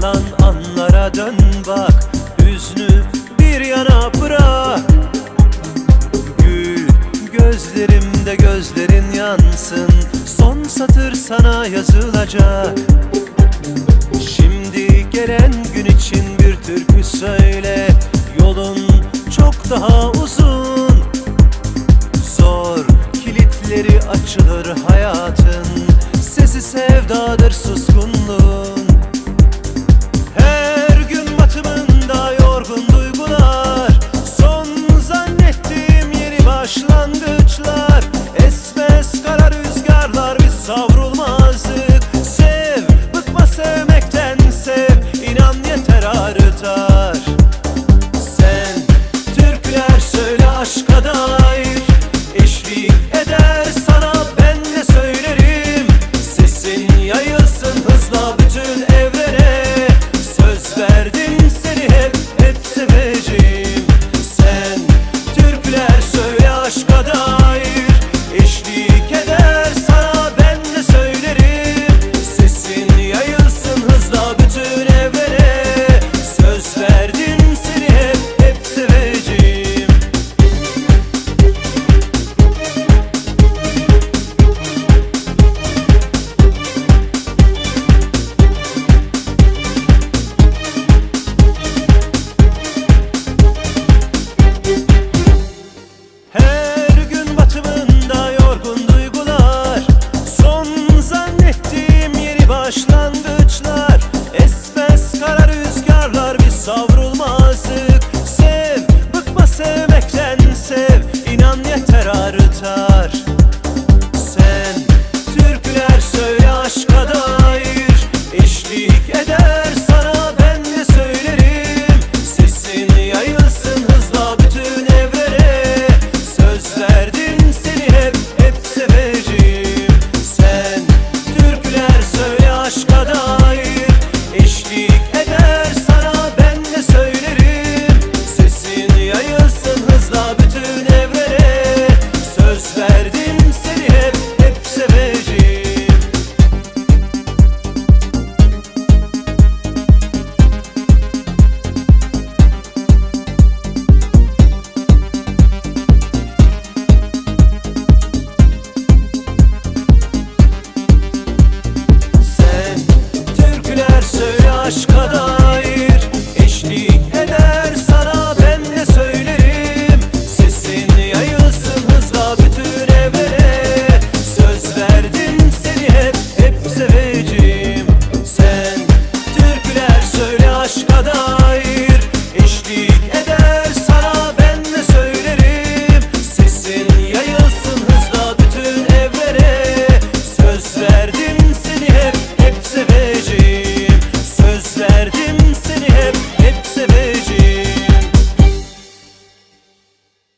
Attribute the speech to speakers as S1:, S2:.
S1: kalan anlara dön bak Üzünü bir yana bırak. Gül gözlerimde gözlerin yansın Son satır sana yazılacak. Şimdi gelen gün için bir türkü söyle Yolun çok daha uzun. Zor kilitleri açılır hayatın Sesi sevdadır suskunluğun. eder sana ben de söylerim. Sesin yayılsın hızla bütün evlere Söz verdin seni hep